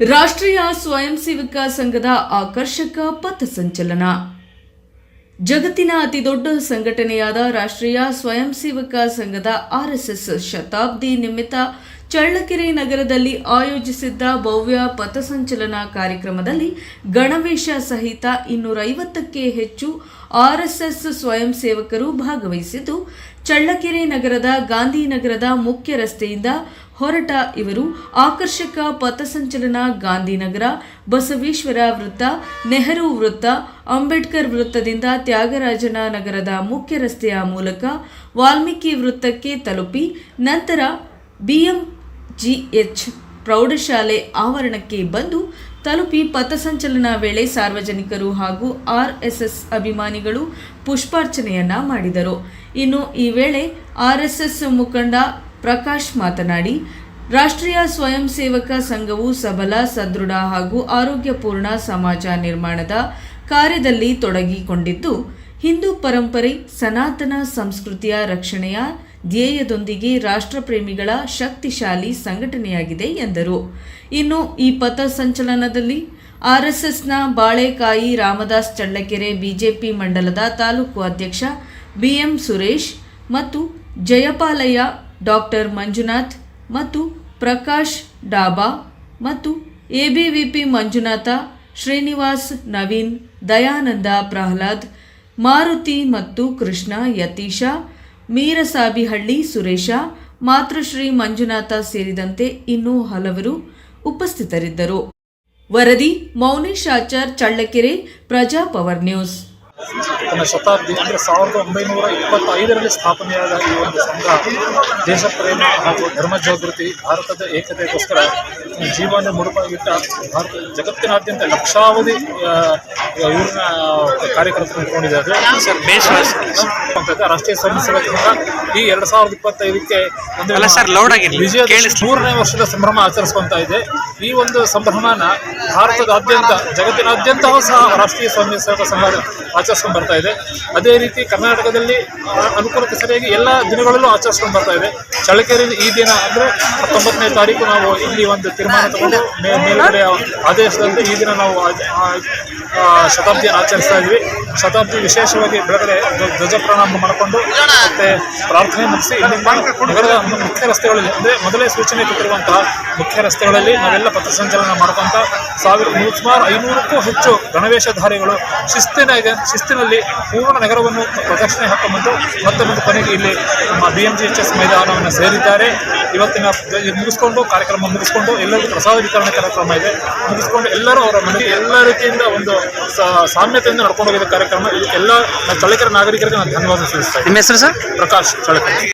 ರಾಷ್ಟ್ರೀಯ ಸ್ವಯಂ ಸೇವಕ ಸಂಘದ ಆಕರ್ಷಕ ಪಥಸಂಚಲನ ಜಗತ್ತಿನ ಅತಿದೊಡ್ಡ ಸಂಘಟನೆಯಾದ ರಾಷ್ಟ್ರೀಯ ಸ್ವಯಂ ಸೇವಕ ಸಂಘದ ಆರ್ಎಸ್ಎಸ್ ಶತಾಬ್ದಿ ನಿಮಿತ್ತ ಚಳ್ಳಕೆರೆ ನಗರದಲ್ಲಿ ಆಯೋಜಿಸಿದ್ದ ಭವ್ಯ ಪಥಸಂಚಲನ ಕಾರ್ಯಕ್ರಮದಲ್ಲಿ ಗಣವೇಶ ಸಹಿತ ಇನ್ನೂರೈವತ್ತಕ್ಕೆ ಹೆಚ್ಚು ಆರ್ಎಸ್ಎಸ್ ಸ್ವಯಂ ಸೇವಕರು ಭಾಗವಹಿಸಿದ್ದು, ಚಳ್ಳಕೆರೆ ನಗರದ ಗಾಂಧಿನಗರದ ಮುಖ್ಯ ರಸ್ತೆಯಿಂದ ಹೊರಟ ಇವರು ಆಕರ್ಷಕ ಪಥಸಂಚಲನ ಗಾಂಧಿನಗರ, ಬಸವೇಶ್ವರ ವೃತ್ತ, ನೆಹರು ವೃತ್ತ, ಅಂಬೇಡ್ಕರ್ ವೃತ್ತದಿಂದ ತ್ಯಾಗರಾಜನ ನಗರದ ಮುಖ್ಯ ರಸ್ತೆಯ ಮೂಲಕ ವಾಲ್ಮೀಕಿ ವೃತ್ತಕ್ಕೆ ತಲುಪಿ, ನಂತರ ಬಿಎಂಜಿಎಚ್ ಪ್ರೌಢಶಾಲೆ ಆವರಣಕ್ಕೆ ಬಂದು ತಲುಪಿ ಪಥಸಂಚಲನ ವೇಳೆ ಸಾರ್ವಜನಿಕರು ಹಾಗೂ ಆರ್ಎಸ್ಎಸ್ ಅಭಿಮಾನಿಗಳು ಪುಷ್ಪಾರ್ಚನೆಯನ್ನ ಮಾಡಿದರು. ಇನ್ನು ಈ ವೇಳೆ ಆರ್ಎಸ್ಎಸ್ ಮುಖಂಡ ಪ್ರಕಾಶ್ ಮಾತನಾಡಿ, ರಾಷ್ಟ್ರೀಯ ಸ್ವಯಂ ಸೇವಕ ಸಂಘವು ಸಬಲ, ಸದೃಢ ಹಾಗೂ ಆರೋಗ್ಯಪೂರ್ಣ ಸಮಾಜ ನಿರ್ಮಾಣದ ಕಾರ್ಯದಲ್ಲಿ ತೊಡಗಿಕೊಂಡಿದ್ದು, ಹಿಂದೂ ಪರಂಪರೆ, ಸನಾತನ ಸಂಸ್ಕೃತಿಯ ರಕ್ಷಣೆಯ ಧ್ಯೇಯದೊಂದಿಗೆ ರಾಷ್ಟ್ರಪ್ರೇಮಿಗಳ ಶಕ್ತಿಶಾಲಿ ಸಂಘಟನೆಯಾಗಿದೆ ಎಂದರು. ಇನ್ನು ಈ ಪಥ ಸಂಚಲನದಲ್ಲಿ ಆರ್ಎಸ್ಎಸ್ನ ಬಾಳೆಕಾಯಿ ರಾಮದಾಸ್ ಚಳ್ಳಕೆರೆ ಬಿಜೆಪಿ ಮಂಡಲದ ತಾಲೂಕು ಅಧ್ಯಕ್ಷ ಬಿಎಂ ಸುರೇಶ್ ಮತ್ತು ಜಯಪಾಲಯ್ಯ, ಡಾಕ್ಟರ್ ಮಂಜುನಾಥ್ ಮತ್ತು ಪ್ರಕಾಶ್ ಡಾಬಾ ಮತ್ತು ಎಬಿವಿಪಿ ಮಂಜುನಾಥ, ಶ್ರೀನಿವಾಸ್ ನವೀನ್, ದಯಾನಂದ ಪ್ರಹ್ಲಾದ್, ಮಾರುತಿ ಮತ್ತು ಕೃಷ್ಣ ಯತೀಶ ಮೀರಸಾಬಿಹಳ್ಳಿ ಸುರೇಶ ಮಾತೃಶ್ರೀ ಮಂಜುನಾಥ ಸೇರಿದಂತೆ ಇನ್ನೂ ಹಲವರು ಉಪಸ್ಥಿತರಿದ್ದರು. ವರದಿ ಮೌನೇಶ್ ಆಚಾರ್ ಚಳ್ಳಕೆರೆ ಪ್ರಜಾಪವರ್ ನ್ಯೂಸ್. ತನ್ನ ಶತಾಬ್ದಿ ಅಂದರೆ ಸಾವಿರದ ಒಂಬೈನೂರ ಇಪ್ಪತ್ತೈದರಲ್ಲಿ ಸ್ಥಾಪನೆಯಾದ ಈ ಒಂದು ಸಂಘ ದೇಶ ಪ್ರೇಮ ಹಾಗೂ ಧರ್ಮ ಜಾಗೃತಿ ಭಾರತದ ಏಕತೆಗೋಸ್ಕರ ಜೀವನ ಮುಡುಪಾಗಿಟ್ಟ ಭಾರತ ಜಗತ್ತಿನಾದ್ಯಂತ ಲಕ್ಷಾವಧಿ ಇವರನ್ನ ಕಾರ್ಯಕರ್ತರು ಇಟ್ಕೊಂಡಿದ್ದಾರೆ ರಾಷ್ಟ್ರೀಯ ಸ್ವಯಂ ಸೇವಕ ಸಂಘ ಈ ಎರಡ್ ಸಾವಿರದ ಇಪ್ಪತ್ತೈದಕ್ಕೆ ಒಂದು. ವಿಜಯ. ಮೂರನೇ ವರ್ಷದ ಸಂಭ್ರಮ ಆಚರಿಸ್ಕೊಂತ ಇದೆ ಈ ಒಂದು ಸಂಭ್ರಮನ ಭಾರತದಾದ್ಯಂತ ಜಗತ್ತಿನಾದ್ಯಂತ ಸಹ ರಾಷ್ಟ್ರೀಯ ಸ್ವಯಂ ಸೇವಕ ಸಂಘ ಆಚರಿಸ್ಕೊಂಡು ಬರ್ತಾ ಇದೆ. ಅದೇ ರೀತಿ ಕರ್ನಾಟಕದಲ್ಲಿ ಅನುಕೂಲಕ್ಕೆ ಸರಿಯಾಗಿ ಎಲ್ಲ ದಿನಗಳಲ್ಲೂ ಆಚರಿಸ್ಕೊಂಡು ಬರ್ತಾ ಇದೆ. ಚಳ್ಳಕೆರೆ ಈ ದಿನ ಅಂದರೆ ಹತ್ತೊಂಬತ್ತನೇ ತಾರೀಕು ನಾವು ಇಲ್ಲಿ ಒಂದು ತೀರ್ಮಾನ ತಗೊಂಡು ಮೇಲ್ಗಡೆ ಆದೇಶದಂತೆ ಈ ದಿನ ನಾವು ಶತಾಬ್ದಿಯನ್ನು ಆಚರಿಸ್ತಾ ಇದ್ವಿ. ಶತಾಬ್ದಿ ವಿಶೇಷವಾಗಿ ಬೆಳಗಡೆ ಧ್ವ- ಧ್ವಜ ಪ್ರಣಾಮ ಮಾಡಿಕೊಂಡು ಮತ್ತೆ ಪ್ರಾರ್ಥನೆ ಮುಗಿಸಿ ನಗರದ ಮುಖ್ಯ ರಸ್ತೆಗಳಲ್ಲಿ, ಅಂದ್ರೆ ಮೊದಲೇ ಸೂಚನೆ ಕೊಟ್ಟಿರುವಂತಹ ಮುಖ್ಯ ರಸ್ತೆಗಳಲ್ಲಿ ನಾವೆಲ್ಲ ಪಥಸಂಚಲನ ಮಾಡ್ಕೊಂತ ಸಾವಿರ ಸುಮಾರು ಐನೂರಕ್ಕೂ ಹೆಚ್ಚು ಗಣವೇಶಧಾರಿಗಳು ಶಿಸ್ತಿನ ಶಿಸ್ತಿನಲ್ಲಿ ಪೂರ್ಣ ನಗರವನ್ನು ಪ್ರದಕ್ಷಿಣೆ ಹಾಕೊಂಡ್ಬಂದು ಮತ್ತೆ ಮತ್ತೆ ಕೊನೆಗೆ ಇಲ್ಲಿ ನಮ್ಮ B M G H S ಮೈದಾನವನ್ನು ಸೇರಿದ್ದಾರೆ. ಇವತ್ತಿನ ಮುಗಿಸ್ಕೊಂಡು ಕಾರ್ಯಕ್ರಮ ಮುಗಿಸ್ಕೊಂಡು ಎಲ್ಲರಿಗೂ ಪ್ರಸಾದ ವಿತರಣೆ ಕಾರ್ಯಕ್ರಮ ಇದೆ. ಮುಗಿಸ್ಕೊಂಡು ಎಲ್ಲರೂ ಅವರ ಮನೆಗೆ ಎಲ್ಲ ರೀತಿಯಿಂದ ಒಂದು ಸಾಮ್ಯತೆಯಿಂದ ನಡ್ಕೊಂಡು ಹೋಗಿದ್ದ ಕಾರ್ಯಕ್ರಮ. ಎಲ್ಲ ಚಳ್ಳಕೆರೆ ನಾಗರಿಕರಿಗೆ ನಾನು ಧನ್ಯವಾದ ಸಲ್ಲಿಸ್ತಾ ಇದ್ದೀನಿ. ನಿಮ್ಮ ಹೆಸರು ಸರ್? ಪ್ರಕಾಶ್ ಚಳ್ಳಕೆರೆ